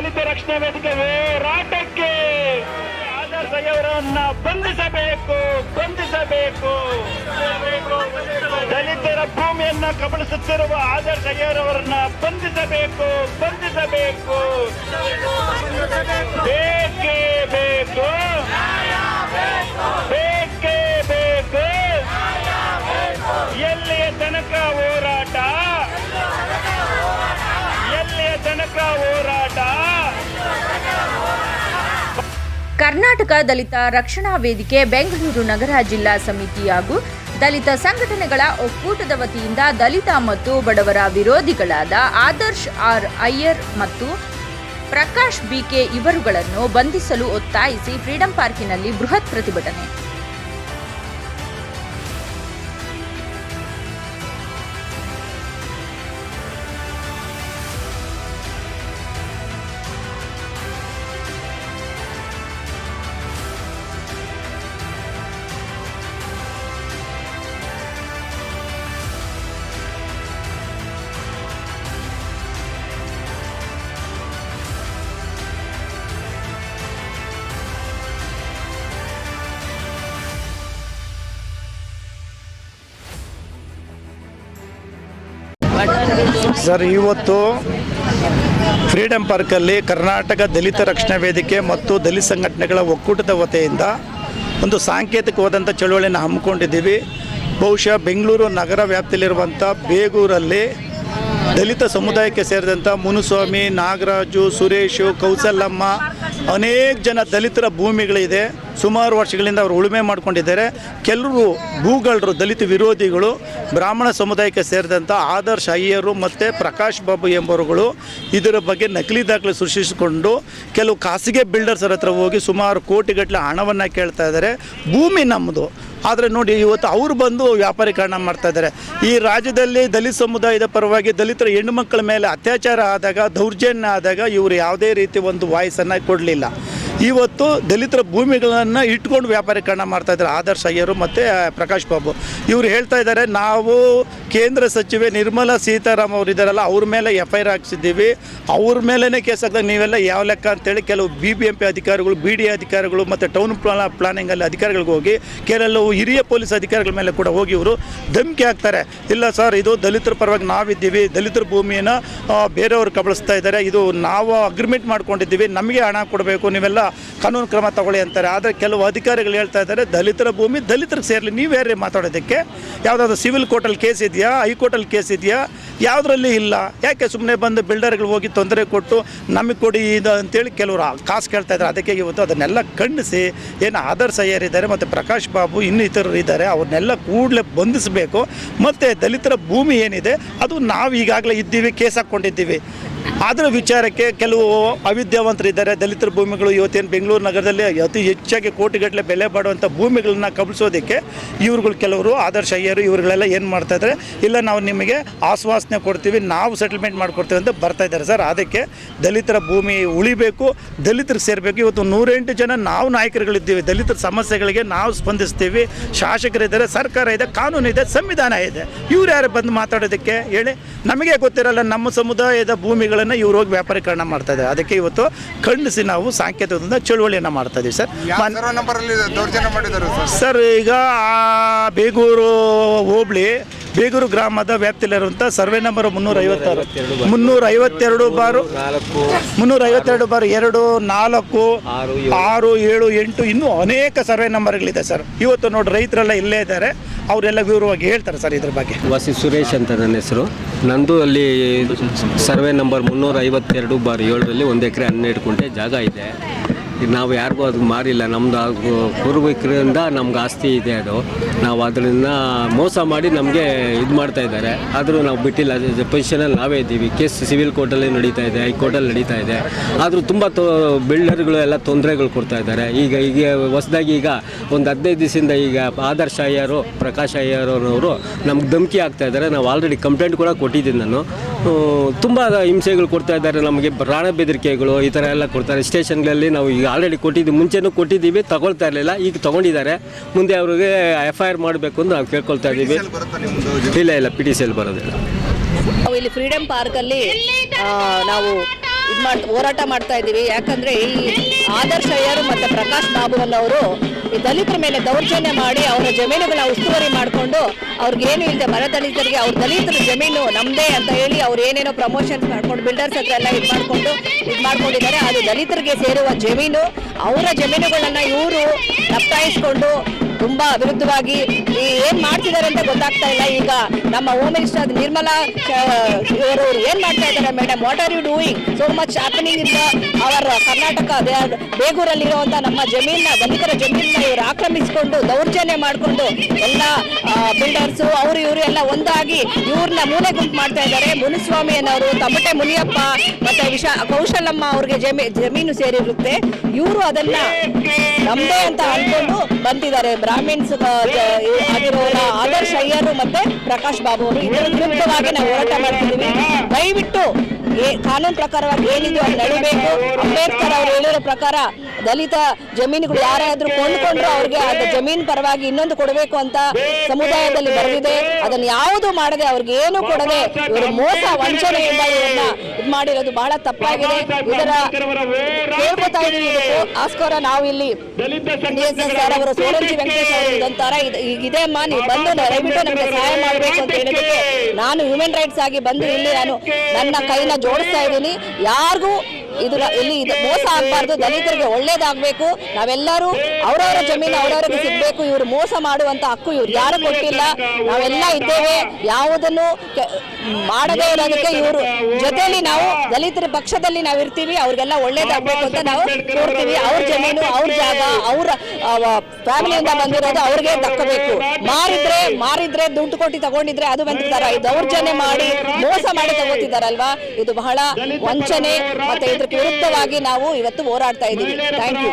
ದಲಿತ ರಕ್ಷಣಾ ವೇದಿಕೆ ಹೋರಾಟಕ್ಕೆ ಆದರ್ಶ ಅವರನ್ನ ಬಂಧಿಸಬೇಕು ಬಂಧಿಸಬೇಕು. ದಲಿತರ ಭೂಮಿಯನ್ನ ಕಬಳಿಸುತ್ತಿರುವ ಆದರ್ಶ ಅವರನ್ನ ಬಂಧಿಸಬೇಕು. ಬಂಧಿಸಬೇಕು. ಕರ್ನಾಟಕ ದಲಿತ ರಕ್ಷಣಾ ವೇದಿಕೆ ಬೆಂಗಳೂರು ನಗರ ಜಿಲ್ಲಾ ಸಮಿತಿ ಹಾಗೂ ದಲಿತ ಸಂಘಟನೆಗಳ ಒಕ್ಕೂಟದ ವತಿಯಿಂದ ದಲಿತ ಮತ್ತು ಬಡವರ ವಿರೋಧಿಗಳಾದ ಆದರ್ಶ್ ಆರ್ ಅಯ್ಯರ್ ಮತ್ತು ಪ್ರಕಾಶ್ ಬಿಕೆ ಇವರುಗಳನ್ನು ಬಂಧಿಸಲು ಒತ್ತಾಯಿಸಿ ಫ್ರೀಡಂ ಪಾರ್ಕಿನಲ್ಲಿ ಬೃಹತ್ ಪ್ರತಿಭಟನೆ. ಸರ್, ಇವತ್ತು ಫ್ರೀಡಂ ಪಾರ್ಕಲ್ಲಿ ಕರ್ನಾಟಕ ದಲಿತ ರಕ್ಷಣಾ ವೇದಿಕೆ ಮತ್ತು ದಲಿತ ಸಂಘಟನೆಗಳ ಒಕ್ಕೂಟದ ವತಿಯಿಂದ ಒಂದು ಸಾಂಕೇತಿಕವಾದಂಥ ಚಳುವಳಿಯನ್ನು ಹಮ್ಮಿಕೊಂಡಿದ್ದೀವಿ. ಬಹುಶಃ ಬೆಂಗಳೂರು ನಗರ ವ್ಯಾಪ್ತಿಯಲ್ಲಿರುವಂಥ ಬೇಗೂರಲ್ಲಿ ದಲಿತ ಸಮುದಾಯಕ್ಕೆ ಸೇರಿದಂಥ ಮುನುಸ್ವಾಮಿ, ನಾಗರಾಜು, ಸುರೇಶು ಕೌಸಲಮ್ಮ ಅನೇಕ ಜನ ದಲಿತರ ಭೂಮಿಗಳಿದೆ. ಸುಮಾರು ವರ್ಷಗಳಿಂದ ಅವರು ಉಳುಮೆ ಮಾಡಿಕೊಂಡಿದ್ದಾರೆ. ಕೆಲವರು ಭೂಗಳರು ದಲಿತ ವಿರೋಧಿಗಳು, ಬ್ರಾಹ್ಮಣ ಸಮುದಾಯಕ್ಕೆ ಸೇರಿದಂಥ ಆದರ್ಶ ಅಯ್ಯರು ಮತ್ತು ಪ್ರಕಾಶ್ ಬಾಬು ಎಂಬವರುಗಳು ಇದರ ಬಗ್ಗೆ ನಕಲಿ ದಾಖಲೆ ಸೃಷ್ಟಿಸಿಕೊಂಡು ಕೆಲವು ಖಾಸಗಿ ಬಿಲ್ಡರ್ಸರ ಹತ್ರ ಹೋಗಿ ಸುಮಾರು ಕೋಟಿಗಟ್ಟಲೆ ಹಣವನ್ನು ಕೇಳ್ತಾ ಇದ್ದಾರೆ. ಭೂಮಿ ನಮ್ಮದು ಆದರೆ ನೋಡಿ, ಇವತ್ತು ಅವರು ಬಂದು ವ್ಯಾಪಾರೀಕರಣ ಮಾಡ್ತಾ ಇದ್ದಾರೆ. ಈ ರಾಜ್ಯದಲ್ಲಿ ದಲಿತ ಸಮುದಾಯದ ಪರವಾಗಿ ದಲಿತರ ಹೆಣ್ಣು ಮಕ್ಕಳ ಮೇಲೆ ಅತ್ಯಾಚಾರ ಆದಾಗ, ದೌರ್ಜನ್ಯ ಆದಾಗ ಇವರು ಯಾವುದೇ ರೀತಿ ಒಂದು ವಾಯ್ಸನ್ನು ಕೊಡಲಿಲ್ಲ. ಇವತ್ತು ದಲಿತರ ಭೂಮಿಗಳನ್ನು ಇಟ್ಕೊಂಡು ವ್ಯಾಪಾರೀಕರಣ ಮಾಡ್ತಾ ಇದ್ದಾರೆ. ಆದರ್ಶ್ ಅಯ್ಯರು ಮತ್ತು ಪ್ರಕಾಶ್ ಬಾಬು. ಇವರು ಹೇಳ್ತಾ ಇದ್ದಾರೆ, ನಾವು ಕೇಂದ್ರ ಸಚಿವೆ ನಿರ್ಮಲಾ ಸೀತಾರಾಮ್ ಅವರು ಇದ್ದಾರಲ್ಲ ಅವ್ರ ಮೇಲೆ ಎಫ್ ಐ ಆರ್ ಹಾಕ್ಸಿದ್ದೀವಿ. ಅವ್ರ ಮೇಲೇ ಕೇಸ್ ಹಾಕಿದಾಗ ನೀವೆಲ್ಲ ಯಾವ ಲೆಕ್ಕ ಅಂತೇಳಿ ಕೆಲವು ಬಿ ಬಿ ಎಂ ಪಿ ಅಧಿಕಾರಿಗಳು ಬಿ ಡಿ ಅಧಿಕಾರಿಗಳು ಮತ್ತು ಟೌನ್ ಪ್ಲಾ, ಪ್ಲಾನಿಂಗಲ್ಲಿ ಅಧಿಕಾರಿಗಳಿಗೆ ಹೋಗಿ, ಕೆಲವು ಹಿರಿಯ ಪೊಲೀಸ್ ಅಧಿಕಾರಿಗಳ ಮೇಲೆ ಕೂಡ ಹೋಗಿ ಇವರು ಧಮ್ಕಿ ಹಾಕ್ತಾರೆ. ಇಲ್ಲ ಸರ್, ಇದು ದಲಿತರ ಪರವಾಗಿ ನಾವಿದ್ದೀವಿ. ದಲಿತರ ಭೂಮಿಯನ್ನು ಬೇರೆಯವರು ಕಬಳಿಸ್ತಾ ಇದ್ದಾರೆ. ಇದು ನಾವು ಅಗ್ರಿಮೆಂಟ್ ಮಾಡ್ಕೊಂಡಿದ್ದೀವಿ. ನಮಗೆ ಹಣ ಕೊಡಬೇಕು. ನೀವೆಲ್ಲ ಕಾನೂನು ಕ್ರಮ ತಗೊಳ್ಳಿ ಅಂತಾರೆ. ಆದರೆ ಕೆಲವು ಅಧಿಕಾರಿಗಳು ಹೇಳ್ತಾ ಇದ್ದಾರೆ, ದಲಿತರ ಭೂಮಿ ದಲಿತರಿಗೆ ಸೇರಲಿ. ನೀವು ನೀವ್ಯಾರೇ ಮಾತಾಡೋದಕ್ಕೆ? ಯಾವುದಾದ್ರು ಸಿವಿಲ್ ಕೋರ್ಟಲ್ಲಿ ಕೇಸ್ ಇದೆಯಾ? ಹೈಕೋರ್ಟಲ್ಲಿ ಕೇಸ್ ಇದೆಯಾ? ಯಾವುದರಲ್ಲಿ ಇಲ್ಲ? ಯಾಕೆ ಸುಮ್ಮನೆ ಬಂದು ಬಿಲ್ಡರ್ಗಳು ಹೋಗಿ ತೊಂದರೆ ಕೊಟ್ಟು ನಮಗೆ ಕೊಡಿ ಇದು ಅಂತೇಳಿ ಕೆಲವರು ಕಾಸು ಕೇಳ್ತಾ ಇದ್ದಾರೆ. ಅದಕ್ಕೆ ಇವತ್ತು ಅದನ್ನೆಲ್ಲ ಖಂಡಿಸಿ ಏನು ಆದರ್ಶ ಇದ್ದಾರೆ ಮತ್ತು ಪ್ರಕಾಶ್ ಬಾಬು ಇನ್ನೂ ಇತರರು ಇದ್ದಾರೆ, ಅವ್ರನ್ನೆಲ್ಲ ಕೂಡಲೇ ಬಂಧಿಸಬೇಕು. ಮತ್ತು ದಲಿತರ ಭೂಮಿ ಏನಿದೆ, ಅದು ನಾವು ಈಗಾಗಲೇ ಇದ್ದೀವಿ, ಕೇಸ್ ಹಾಕ್ಕೊಂಡಿದ್ದೀವಿ. ಅದರ ವಿಚಾರಕ್ಕೆ ಕೆಲವು ಅವಿದ್ಯಾವಂತರಿದ್ದಾರೆ. ದಲಿತರ ಭೂಮಿಗಳು ಇವತ್ತೇನು ಬೆಂಗಳೂರು ನಗರದಲ್ಲಿ ಅತಿ ಹೆಚ್ಚಾಗಿ ಕೋಟಿಗಟ್ಟಲೆ ಬೆಲೆ ಬಾಡುವಂಥ ಭೂಮಿಗಳನ್ನ ಕಬಳಿಸೋದಕ್ಕೆ ಇವ್ರುಗಳು ಕೆಲವರು ಆದರ್ಶ ಅಯ್ಯರು, ಇವ್ರುಗಳೆಲ್ಲ ಏನು ಮಾಡ್ತಾ ಇದ್ದಾರೆ? ಇಲ್ಲ ನಾವು ನಿಮಗೆ ಆಶ್ವಾಸನೆ ಕೊಡ್ತೀವಿ ನಾವು ಸೆಟಲ್ಮೆಂಟ್ ಮಾಡಿಕೊಡ್ತೀವಿ ಅಂತ ಬರ್ತಾ ಇದ್ದಾರೆ ಸರ್. ಅದಕ್ಕೆ ದಲಿತರ ಭೂಮಿ ಉಳಿಬೇಕು ದಲಿತರಿಗೆ ಸೇರಬೇಕು. ಇವತ್ತು ನೂರೆಂಟು ಜನ ನಾವು ನಾಯಕರುಗಳಿದ್ದೀವಿ. ದಲಿತರ ಸಮಸ್ಯೆಗಳಿಗೆ ನಾವು ಸ್ಪಂದಿಸ್ತೀವಿ. ಶಾಸಕರಿದ್ದಾರೆ ಸರ್ಕಾರ ಇದೆ ಕಾನೂನು ಇದೆ ಸಂವಿಧಾನ ಇದೆ. ಇವ್ರು ಯಾರು ಬಂದು ಮಾತಾಡೋದಕ್ಕೆ ಹೇಳಿ? ನಮಗೆ ಗೊತ್ತಿರಲ್ಲ ನಮ್ಮ ಸಮುದಾಯದ ಭೂಮಿಗಳನ್ನು ಇವ್ರು ಹೋಗಿ ವ್ಯಾಪಾರೀಕರಣ ಮಾಡ್ತಾ ಇದ್ದಾರೆ. ಅದಕ್ಕೆ ಇವತ್ತು ಖಂಡಿಸಿ ನಾವು ಸಾಂಕೇತಿಕದಿಂದ ಚಳುವಳಿಯನ್ನು ಮಾಡ್ತಾ ಇದ್ದೀವಿ ಸರ್. ಸರ್? ಸರ್ ಈಗ ಆ ಬೇಗೂರು ಹೋಬಳಿ ಬೇಗೂರು ಗ್ರಾಮದ ವ್ಯಾಪ್ತಿಯಲ್ಲಿರುವಂಥ ಸರ್ವೆ ನಂಬರ್ ಮುನ್ನೂರ ಐವತ್ತಾರು ಮುನ್ನೂರ ಐವತ್ತೆರಡು ಬಾರು ಮುನ್ನೂರ ಐವತ್ತೆರಡು ಬಾರು ಎರಡು ನಾಲ್ಕು ಆರು ಏಳು. ಎಂಟು ಇನ್ನೂ ಅನೇಕ ಸರ್ವೆ ನಂಬರ್ಗಳಿದೆ ಸರ್. ಇವತ್ತು ನೋಡಿ ರೈತರೆಲ್ಲ ಇಲ್ಲೇ ಇದ್ದಾರೆ. ಅವರೆಲ್ಲ ವಿವರವಾಗಿ ಹೇಳ್ತಾರೆ ಸರ್ ಇದ್ರ ಬಗ್ಗೆ. ವಾಸಿ ಸುರೇಶ್ ಅಂತ ನನ್ನ ಹೆಸರು. ನಂದು ಅಲ್ಲಿ ಸರ್ವೆ ನಂಬರ್ ಮುನ್ನೂರ ಐವತ್ತೆರಡು ಬಾರ್ ಏಳರಲ್ಲಿ ಒಂದು ಎಕರೆ ಹನ್ನೆರಡು ಕುಂಟೆ ಜಾಗ ಇದೆ. ನಾವು ಯಾರಿಗೂ ಅದು ಮಾರಿಲ್ಲ ನಮ್ಮದು ಪೂರ್ವಿಕರಿಂದ ನಮ್ಗೆ ಆಸ್ತಿ ಇದೆ ಅದು. ನಾವು ಅದರಿಂದ ಮೋಸ ಮಾಡಿ ನಮಗೆ ಇದು ಮಾಡ್ತಾ ಇದ್ದಾರೆ. ಆದರೂ ನಾವು ಬಿಟ್ಟಿಲ್ಲ. ಪೊಸಿಷನಲ್ಲಿ ನಾವೇ ಇದ್ದೀವಿ. ಕೇಸ್ ಸಿವಿಲ್ ಕೋರ್ಟಲ್ಲಿ ನಡೀತಾ ಇದೆ, ಹೈಕೋರ್ಟಲ್ಲಿ ನಡೀತಾ ಇದೆ. ಆದರೂ ತುಂಬ ತೊ, ಬಿಲ್ಡರ್ಗಳು ಎಲ್ಲ ತೊಂದರೆಗಳು ಕೊಡ್ತಾ ಇದ್ದಾರೆ. ಈಗ ಈಗ ಹೊಸದಾಗಿ ಈಗ ಒಂದು ಹದಿನೈದು ದಿವಸದಿಂದ ಈಗ ಆದರ್ಶ ಅಯ್ಯರು, ಪ್ರಕಾಶ್ ಅಯ್ಯರವರು ನಮ್ಗೆ ಧಮಕಿ ಆಗ್ತಾ ಇದ್ದಾರೆ. ನಾವು ಆಲ್ರೆಡಿ ಕಂಪ್ಲೇಂಟ್ ಕೂಡ ಕೊಟ್ಟಿದ್ದೀನಿ ನಾನು. ತುಂಬ ಹಿಂಸೆಗಳು ಕೊಡ್ತಾ ಇದ್ದಾರೆ ನಮಗೆ. ಪ್ರಾಣ ಬೆದರಿಕೆಗಳು ಈ ಥರ ಎಲ್ಲ ಕೊಡ್ತಾರೆ. ಸ್ಟೇಷನ್ಗಳಲ್ಲಿ ನಾವು ಈಗ ಆಲ್ರೆಡಿ ಕೊಟ್ಟಿದ್ದೀವಿ ಮುಂಚೆನೂ ಕೊಟ್ಟಿದ್ದೀವಿ ತಗೊಳ್ತಾ ಇರಲಿಲ್ಲ. ಈಗ ತಗೊಂಡಿದ್ದಾರೆ. ಮುಂದೆ ಅವ್ರಿಗೆ ಎಫ್ ಐ ಆರ್ ಮಾಡಬೇಕು ಅಂತ ನಾವು ಕೇಳ್ಕೊಳ್ತಾ ಇದ್ದೀವಿ. ಇಲ್ಲ ಇಲ್ಲ ಪಿ ಟಿ ಸಿ ಎಲ್ ಬರೋದಿಲ್ಲ. ನಾವು ಇಲ್ಲಿ ಫ್ರೀಡಮ್ ಪಾರ್ಕಲ್ಲಿ ನಾವು ಇದು ಮಾಡಿ ಹೋರಾಟ ಮಾಡ್ತಾ ಇದ್ದೀವಿ. ಯಾಕಂದ್ರೆ ಈ ಆದರ್ಶ ಅಯ್ಯರು ಮತ್ತೆ ಪ್ರಕಾಶ್ ಬಾಬು ಅನ್ನೋರು ಈ ದಲಿತರ ಮೇಲೆ ದೌರ್ಜನ್ಯ ಮಾಡಿ ಅವರ ಜಮೀನುಗಳ ಉಸ್ತುವಾರಿ ಮಾಡಿಕೊಂಡು ಅವ್ರಿಗೇನು ಇಲ್ಲದೆ ಬರ ದಲಿತರಿಗೆ ಅವ್ರ ದಲಿತರ ಜಮೀನು ನಮ್ಮದೇ ಅಂತ ಹೇಳಿ ಅವ್ರು ಏನೇನೋ ಪ್ರಮೋಷನ್ಸ್ ಮಾಡ್ಕೊಂಡು ಬಿಲ್ಡರ್ಸ್ ಹತ್ರ ಎಲ್ಲ ಇದು ಮಾಡಿಕೊಂಡು, ಇದು ಮಾಡ್ಕೊಂಡಿದ್ದಾರೆ. ಅದು ದಲಿತರಿಗೆ ಸೇರುವ ಜಮೀನು, ಅವರ ಜಮೀನುಗಳನ್ನ ಇವರು ನಪ್ಪಾಯಿಸ್ಕೊಂಡು ತುಂಬಾ ವಿರುದ್ಧವಾಗಿ ಈ ಏನ್ ಮಾಡ್ತಿದ್ದಾರೆ ಅಂತ ಗೊತ್ತಾಗ್ತಾ ಇಲ್ಲ. ಈಗ ನಮ್ಮ ಹೋಮ್ ಮಿನಿಸ್ಟರ್ ನಿರ್ಮಲಾ ಇವರು ಏನ್ ಮಾಡ್ತಾ ಇದ್ದಾರೆ madam what are you doing so much happening in our Karnataka ಬೇಗೂರಲ್ಲಿರುವಂತ ನಮ್ಮ ಜಮೀನ ದಲಿತರ ಜಮೀನ ಇವರು ಆಕ್ರಮಿಸಿಕೊಂಡು, ದೌರ್ಜನ್ಯ ಮಾಡಿಕೊಂಡು, ಎಲ್ಲ ಬಿಲ್ಡರ್ಸ್ ಅವರು ಇವರು ಎಲ್ಲ ಒಂದಾಗಿ ಇವ್ರನ್ನ ಮೂಲೆ ಗುಂಪು ಮಾಡ್ತಾ ಇದ್ದಾರೆ. ಮುನಿಸ್ವಾಮಿ ಅನ್ನೋರು ತಮಟೆ ಮುನಿಯಪ್ಪ, ಮತ್ತೆ ವಿಶಾ, ಕೌಶಲಮ್ಮ ಅವ್ರಿಗೆ ಜಮೀ, ಜಮೀನು ಸೇರಿರುತ್ತೆ. ಇವರು ಅದನ್ನ ನಮ್ದೇ ಅಂತ ಅನ್ಕೊಂಡು ಬಂದಿದ್ದಾರೆ. ಬ್ರಾಹ್ಮಿನ್ಸ್ ಆಗಿರೋರ ಆದರ್ಶ್ ಅಯ್ಯರು ಮತ್ತೆ ಪ್ರಕಾಶ್ ಬಾಬು ಅವರು. ಇದರ ವಿರುದ್ಧವಾಗಿ ನಾವು ಹೋರಾಟ ಮಾಡ್ತಿದ್ದೀವಿ. ದಯವಿಟ್ಟು ಕಾನೂನು ಪ್ರಕಾರವಾಗಿ ಏನಿದೆಯೋ ಅದು ನಡಿಬೇಕು ಅಂಬೇಡ್ಕರ್ ಅವರು ಹೇಳಿರೋ ಪ್ರಕಾರ ದಲಿತ ಜಮೀನುಗಳು ಯಾರಾದ್ರೂ ಕೊಂಡ್ಕೊಂಡ್ರು ಅವ್ರಿಗೆ ಅದು ಜಮೀನು ಪರವಾಗಿ ಇನ್ನೊಂದು ಕೊಡಬೇಕು ಅಂತ ಸಮುದಾಯದಲ್ಲಿ ಬರೆದಿದೆ. ಅದನ್ನ ಯಾವುದು ಮಾಡದೆ ಅವ್ರಿಗೆ ಏನು ಕೊಡದೆ ಇವರು ಮೋಸ ವಂಚನೆಯಿಂದ ಇವರನ್ನ ಇದು ಮಾಡಿರೋದು ಬಹಳ ತಪ್ಪಾಗಿದೆ. ಇದರ ಇದಕ್ಕೋಸ್ಕರ ನಾವು ಇಲ್ಲಿ ಸರ್ ಅವರು ಸೋರಂಜಿ ವೆಂಕಟೇಶ್ ಅವರು ಇದೆ ಅಮ್ಮ, ನೀವು ಬಂದು ದಯವಿಟ್ಟು ನಮಗೆ ಸಹಾಯ ಮಾಡಬೇಕು ಅಂತ ಹೇಳಿದಕ್ಕೆ ನಾನು ಹ್ಯೂಮನ್ ರೈಟ್ಸ್ ಆಗಿ ಬಂದು ಇಲ್ಲಿ ನಾನು ನನ್ನ ಕೈನ ಜೋಡಿಸ್ತಾ ಇದ್ದೀನಿ. ಯಾರಿಗೂ ಇದು ಇಲ್ಲಿ ಇದು ಮೋಸ ಆಗಬಾರ್ದು, ದಲಿತರಿಗೆ ಒಳ್ಳೇದಾಗಬೇಕು. ನಾವೆಲ್ಲರೂ ಅವರವರ ಜಮೀನು ಅವರವರಿಗೆ ಸಿಗಬೇಕು. ಇವರು ಮೋಸ ಮಾಡುವಂತ ಹಕ್ಕು ಇವ್ರು ಯಾರು ಕೊಟ್ಟಿಲ್ಲ. ನಾವೆಲ್ಲ ಇದ್ದೇವೆ. ಯಾವುದನ್ನು ಮಾಡದೆ ಇರೋದಕ್ಕೆ ಇವರು ಜೊತೆಯಲ್ಲಿ ನಾವು ದಲಿತರ ಪಕ್ಷದಲ್ಲಿ ನಾವು ಇರ್ತೀವಿ. ಅವ್ರಿಗೆಲ್ಲ ಒಳ್ಳೇದಾಗಬೇಕು ಅಂತ ನಾವು ನೋಡ್ತೀವಿ. ಅವ್ರ ಜಮೀನು, ಅವ್ರ ಜಾಗ, ಅವ್ರ ಫ್ಯಾಮಿಲಿಯಿಂದ ಬಂದಿರೋದು ಅವ್ರಿಗೆ ದಕ್ಕಬೇಕು ಮಾರಿದ್ರೆ ಮಾರಿದ್ರೆ ದುಡ್ಡು ಕೊಟ್ಟು ತಗೊಂಡಿದ್ರೆ ಅದು ಬಂದಿರ್ತಾರ. ಈ ದೌರ್ಜನ್ಯ ಮಾಡಿ, ಮೋಸ ಮಾಡಿ ತಗೋತಿದಾರಲ್ವಾ? ಇದು ಬಹಳ ವಂಚನೆ. ಮತ್ತೆ ಇದಕ್ಕೆ ವಿರುದ್ಧವಾಗಿ ನಾವು ಇವತ್ತು ಹೋರಾಡ್ತಾ ಇದ್ದೀವಿ. Thank you